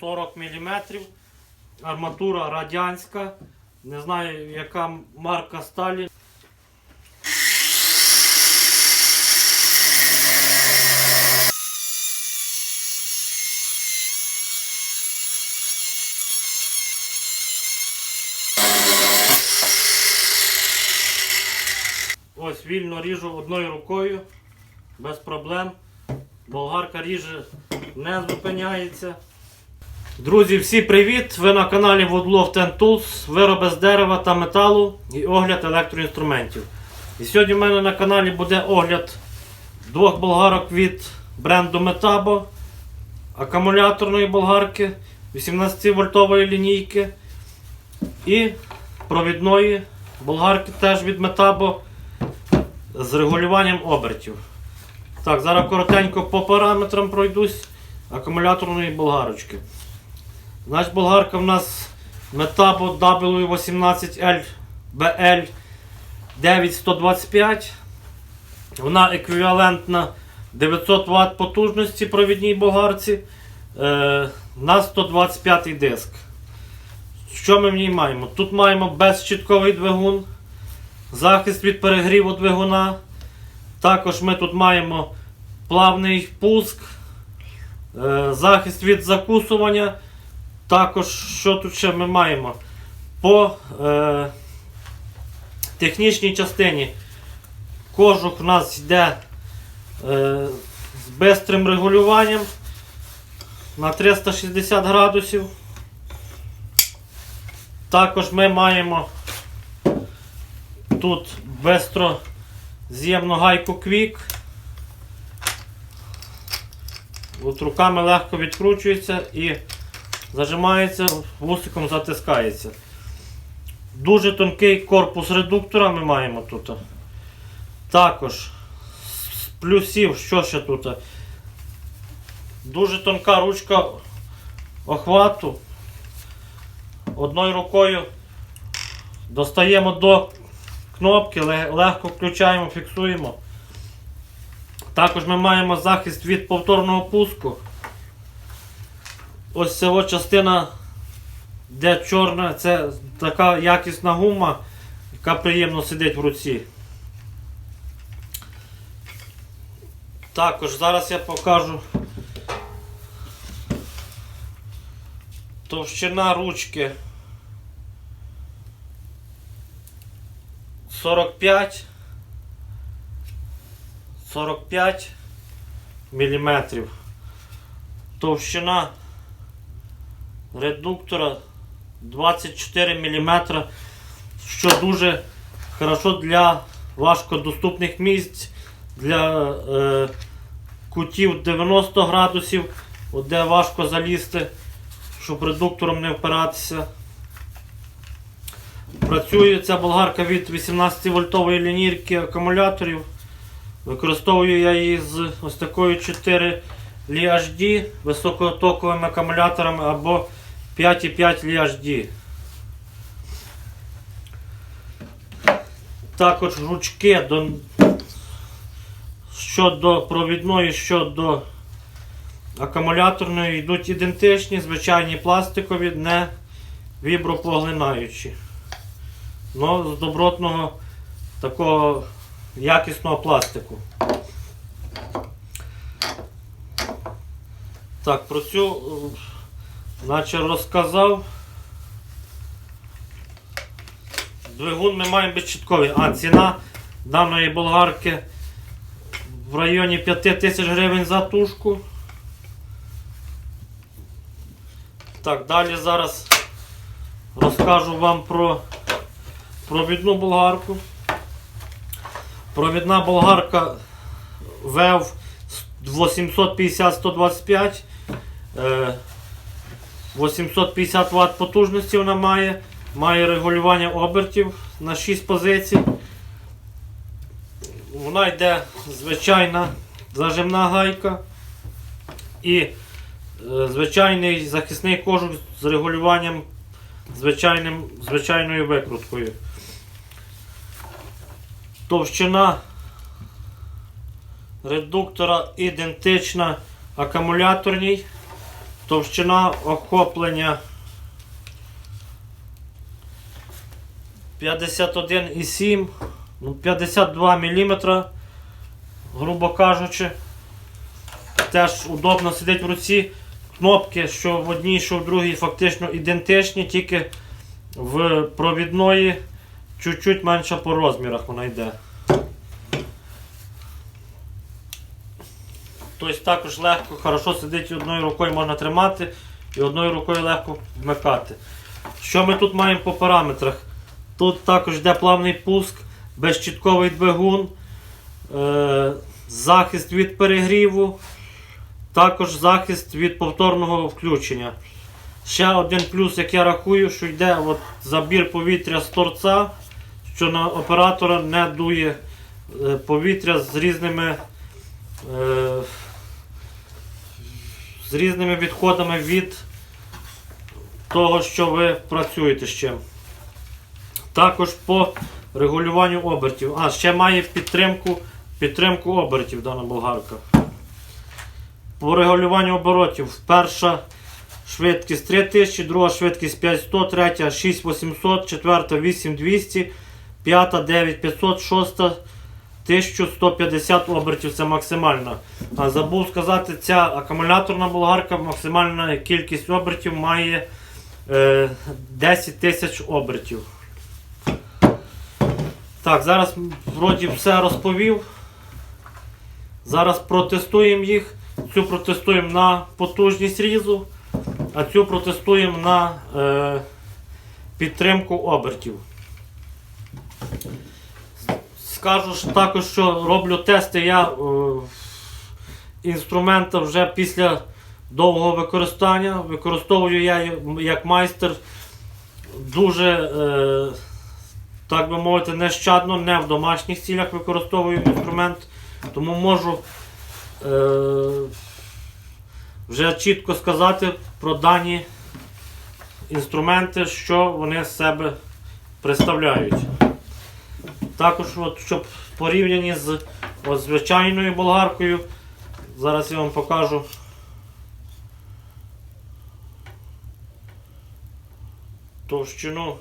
40 мм. Арматура радянська. Не знаю, яка марка сталі. Ось вільно ріжу одною рукою, без проблем. Болгарка ріже не зупиняється. Друзі, всі привіт! Ви на каналі Woodloft and Tools, вироби з дерева та металу і огляд електроінструментів. І сьогодні в мене на каналі буде огляд двох болгарок від бренду Metabo, акумуляторної болгарки 18 вольтової лінійки і провідної болгарки теж від Metabo з регулюванням обертів. Так, зараз коротенько по параметрам пройдусь акумуляторної болгарочки. Значить, болгарка в нас Metabo W18L BL 9125. Вона еквівалентна 900 Вт потужності провідній болгарці е, на 125 диск. Що ми в ній маємо? Тут маємо безщитковий двигун, захист від перегріву двигуна. Також ми тут маємо плавний пуск, е, захист від закусування. Також, що тут ще ми маємо? По е, технічній частині кожух у нас йде е, з бистрим регулюванням на 360 градусів. Також ми маємо тут бистро з'ємну гайку Quick. От руками легко відкручується і зажимається, вусиком затискається. Дуже тонкий корпус редуктора ми маємо тут. Також з плюсів, що ще тут? Дуже тонка ручка охвату. Одною рукою достаємо до кнопки, легко включаємо, фіксуємо. Також ми маємо захист від повторного пуску. Ось ця частина, де чорна, це така якісна гума, яка приємно сидить в руці. Також зараз я покажу товщина ручки 45 45 міліметрів. Товщина редуктора 24 мм, що дуже хорошо для важкодоступних місць, для е, кутів 90 градусів, де важко залізти, щоб редуктором не впиратися. Працює ця болгарка від 18 вольтової лінійки акумуляторів. Використовую я її з ось такою 4 LHD високотоковими акумуляторами або 5,5 LHD. Також ручки до, щодо провідної, щодо акумуляторної йдуть ідентичні, звичайні пластикові, не вібропоглинаючі. Но з добротного такого якісного пластику. Так, про цю наче розказав. Двигун ми маємо безчітковий. А ціна даної болгарки в районі 5 тисяч гривень за тушку. Так, далі зараз розкажу вам про провідну болгарку. Провідна болгарка ВЕВ 850-125. Е, 850 Вт потужності вона має. Має регулювання обертів на 6 позицій. Вона йде звичайна зажимна гайка і е, звичайний захисний кожух з регулюванням звичайним, звичайною викруткою. Товщина редуктора ідентична акумуляторній. Товщина охоплення 51,7, ну, 52 мм, грубо кажучи. Теж удобно сидить в руці. Кнопки, що в одній, що в другій, фактично ідентичні, тільки в провідної чуть-чуть менша по розмірах вона йде. Тобто також легко, хорошо сидить і одною рукою можна тримати і одною рукою легко вмикати. Що ми тут маємо по параметрах? Тут також йде плавний пуск, безчітковий двигун, е, захист від перегріву, також захист від повторного включення. Ще один плюс, як я рахую, що йде от забір повітря з торця, що на оператора не дує е, повітря з різними. Е, з різними відходами від того, що ви працюєте з чим. Також по регулюванню обертів. А, ще має підтримку, підтримку обертів дана болгарка. По регулюванню оборотів. Перша швидкість 3000, друга швидкість 500, третя 6800, четверта 8200, п'ята 9500, шоста 1150 обертів це максимальна. А забув сказати, ця акумуляторна болгарка, максимальна кількість обертів має е, 10 тисяч обертів. Так, зараз вроді все розповів. Зараз протестуємо їх. Цю протестуємо на потужність різу, а цю протестуємо на е, підтримку обертів. Скажу ж також, що роблю тести я е, інструмента вже після довгого використання. Використовую я як майстер дуже, е, так би мовити, нещадно, не в домашніх цілях використовую інструмент, тому можу е, вже чітко сказати про дані інструменти, що вони з себе представляють. Також, от, щоб в порівнянні з от, звичайною болгаркою, зараз я вам покажу. Товщину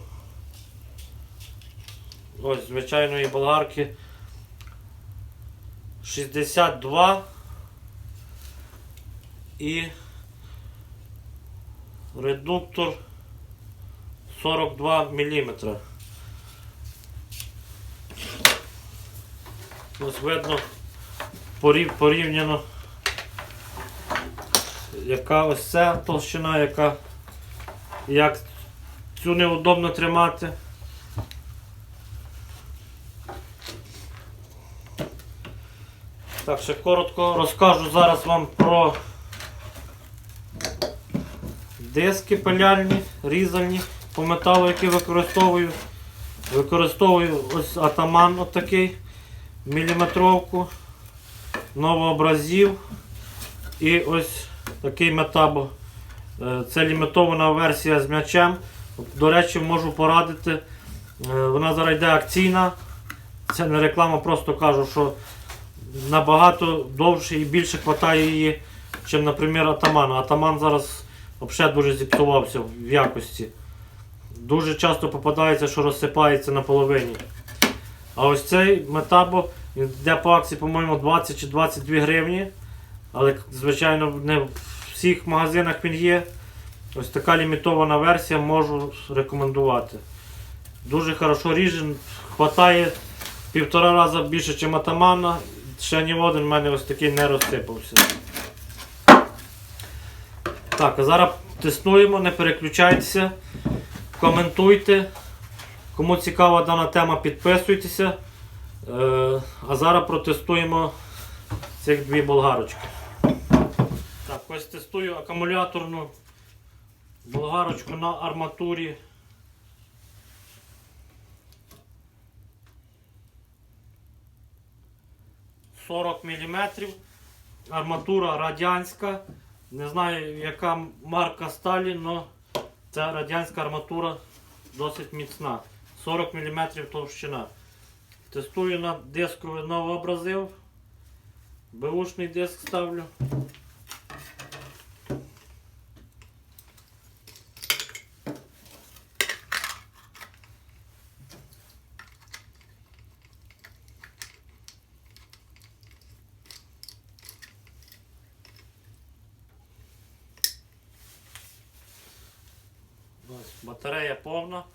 ось звичайної болгарки 62 і редуктор 42 мм. Ось видно порів, порівняно, яка ось ця толщина, яка як цю неудобно тримати. Так, ще коротко розкажу зараз вам про диски пиляльні, різальні по металу, які використовую. Використовую ось атаман отакий міліметровку, новообразів і ось такий метабо. Е, Це лімітована версія з м'ячем. До речі, можу порадити. Е, Вона зараз йде акційна. Це не реклама, просто кажу, що набагато довше і більше хватає її, ніж, наприклад, атаман. Атаман зараз взагалі дуже зіпсувався в якості. Дуже часто попадається, що розсипається на половині. А ось цей метабо йде по акції, по-моєму, 20 чи 22 гривні. Але, звичайно, не в всіх магазинах він є. Ось така лімітована версія можу рекомендувати. Дуже хорошо ріже, хватає півтора рази більше, ніж атамана. Ще ні один в мене ось такий не розсипався. Так, а зараз тестуємо, не переключайтеся, коментуйте. Кому цікава дана тема, підписуйтеся. Е, а зараз протестуємо цих дві болгарочки. Так, ось тестую акумуляторну болгарочку на арматурі. «40 мм. Арматура радянська. Не знаю, яка марка сталі, але ця радянська арматура досить міцна. 40 мм товщина. Тестую на диску новообразив. Бушний диск ставлю. Батарея повна.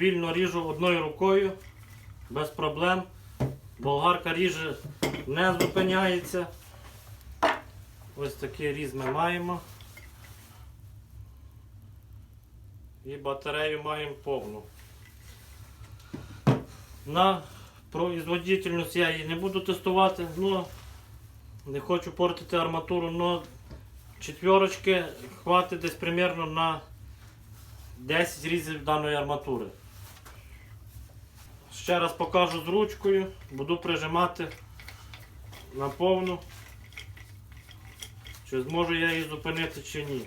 Вільно ріжу одною рукою, без проблем. Болгарка ріже не зупиняється. Ось такий різ ми маємо. І батарею маємо повну. На производительність я її не буду тестувати, ну не хочу портити арматуру, але четверочки хватить десь примерно на 10 різів даної арматури. Ще раз покажу з ручкою, буду прижимати на повну. Чи зможу я її зупинити чи ні.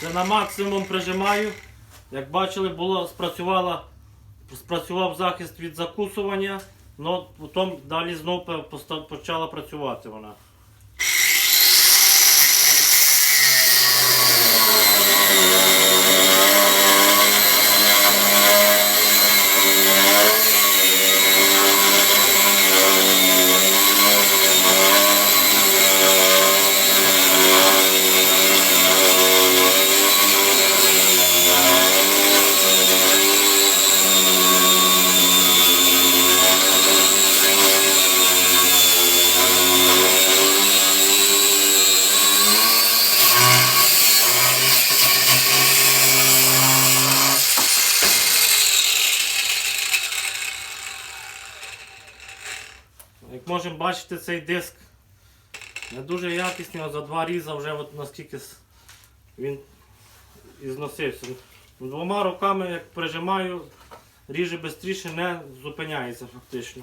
Це на максимум прижимаю. Як бачили, було спрацювала, спрацював захист від закусування, але потім далі знову почала працювати вона. Як можемо бачити, цей диск не дуже якісний, за два різа вже от наскільки він ізносився. Двома руками, як прижимаю, ріже швидше не зупиняється фактично.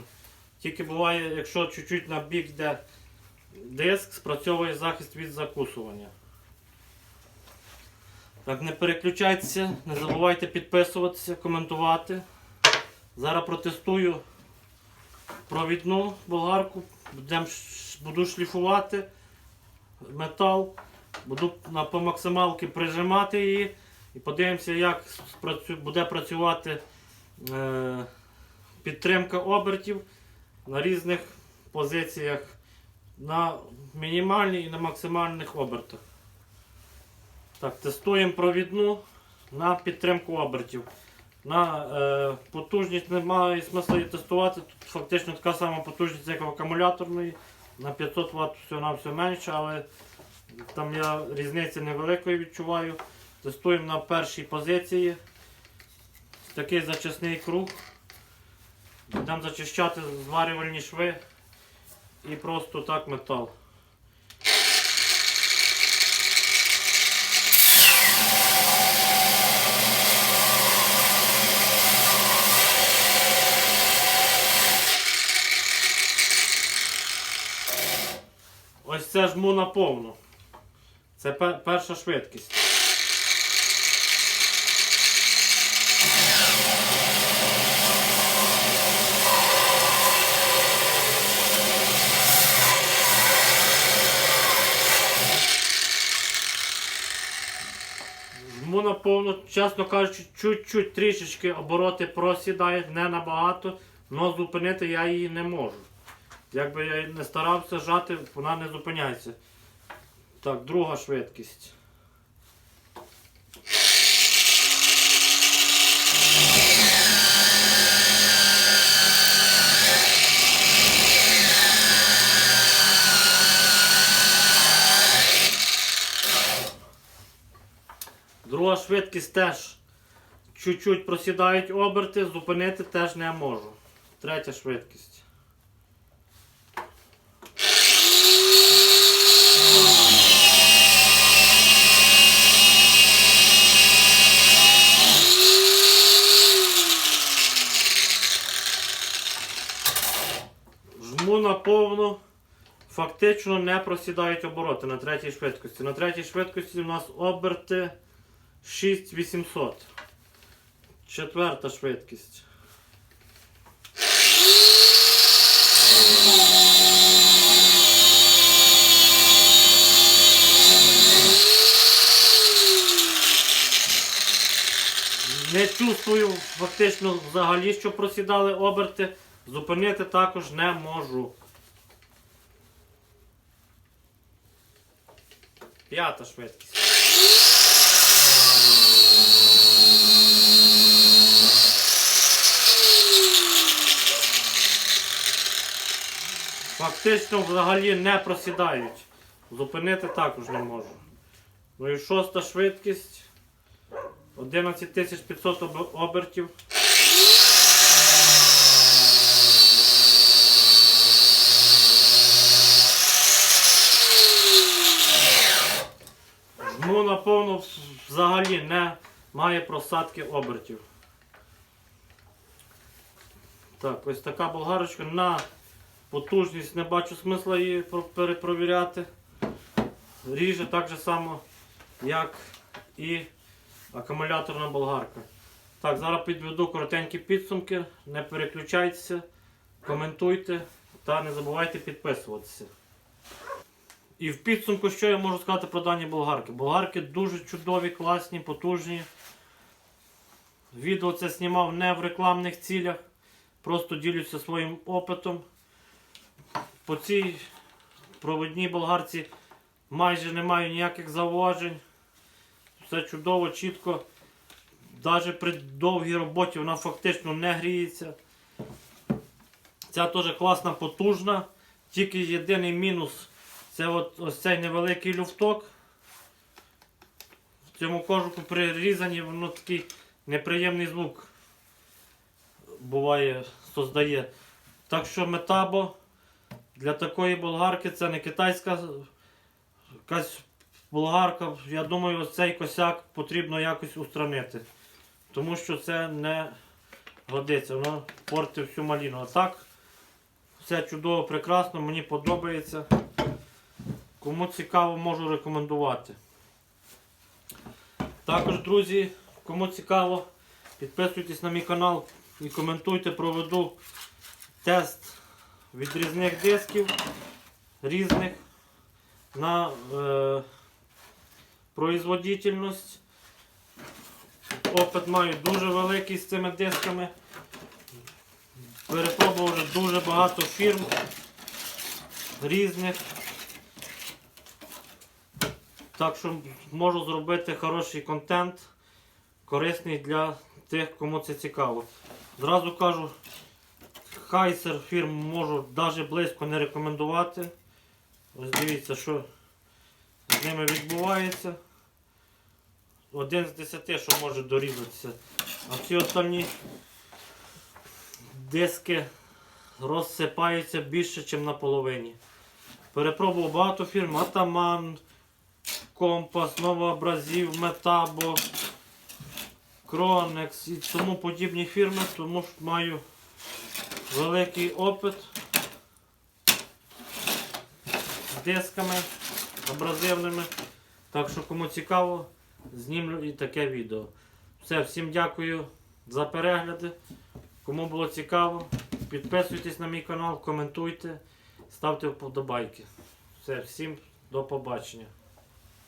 Тільки буває, якщо чуть-чуть на бік йде диск, спрацьовує захист від закусування. Так, не переключайтеся, не забувайте підписуватися, коментувати. Зараз протестую провідну болгарку, буду шліфувати метал, буду по максималки прижимати її і подивимося, як буде працювати е, підтримка обертів на різних позиціях на мінімальній і на максимальних обертах. Так, тестуємо провідну на підтримку обертів. На е, потужність немає смисла її тестувати. Тут фактично така сама потужність, як в акумуляторної. На 500 Вт все на все менше, але там я різниці невеликої відчуваю. Тестуємо на першій позиції. Такий зачисний круг. Будемо зачищати зварювальні шви і просто так метал. Ось це жму наповну. Це перша швидкість. Жму наповну, чесно кажучи, чуть-чуть трішечки обороти просідають, не набагато, але зупинити я її не можу. Якби я не старався жати, вона не зупиняється. Так, друга швидкість. Друга швидкість теж чуть-чуть просідають оберти, зупинити теж не можу. Третя швидкість. Повну, фактично не просідають обороти на третій швидкості. На третій швидкості у нас оберти 6800. Четверта швидкість. Не чувствую фактично взагалі, що просідали оберти. Зупинити також не можу. П'ята швидкість. Фактично взагалі не просідають. Зупинити також не можу. Ну і шоста швидкість. 11500 об- обертів. Жму наповну взагалі не має просадки обертів. Так, ось така болгарочка на потужність не бачу смисла її про- перепровіряти. Ріже так же само, як і акумуляторна болгарка. Так, зараз підведу коротенькі підсумки. Не переключайтеся, коментуйте та не забувайте підписуватися. І в підсумку, що я можу сказати про дані болгарки? Болгарки дуже чудові, класні, потужні. Відео це знімав не в рекламних цілях. Просто ділюся своїм опитом. По цій проводній болгарці майже немає ніяких зауважень. Все чудово, чітко. Навіть при довгій роботі вона фактично не гріється. Ця теж класна, потужна. Тільки єдиний мінус це от ось цей невеликий люфток. В цьому кожуху при різанні воно такий неприємний звук буває, создає. Так що метабо для такої болгарки це не китайська якась болгарка. Я думаю, ось цей косяк потрібно якось устранити. Тому що це не годиться, воно портить всю маліну. А так, все чудово, прекрасно, мені подобається. Кому цікаво, можу рекомендувати. Також, друзі, кому цікаво, підписуйтесь на мій канал і коментуйте, проведу тест відрізних дисків різних на е, производительність. Опит маю дуже великий з цими дисками. Перепробував вже дуже багато фірм різних. Так що можу зробити хороший контент, корисний для тих, кому це цікаво. Зразу кажу, хайсер фірм можу навіть близько не рекомендувати. Ось дивіться, що з ними відбувається. Один з десяти, що може дорізатися. А всі остальні диски розсипаються більше, ніж на половині. Перепробував багато фірм. Атаман, Компас, Новообразів, Метабо, Кронекс і тому подібні фірми, тому що маю великий опит з дисками абразивними. Так що кому цікаво, знімлю і таке відео. Все, всім дякую за перегляди. Кому було цікаво, підписуйтесь на мій канал, коментуйте, ставте вподобайки. Все, всім до побачення.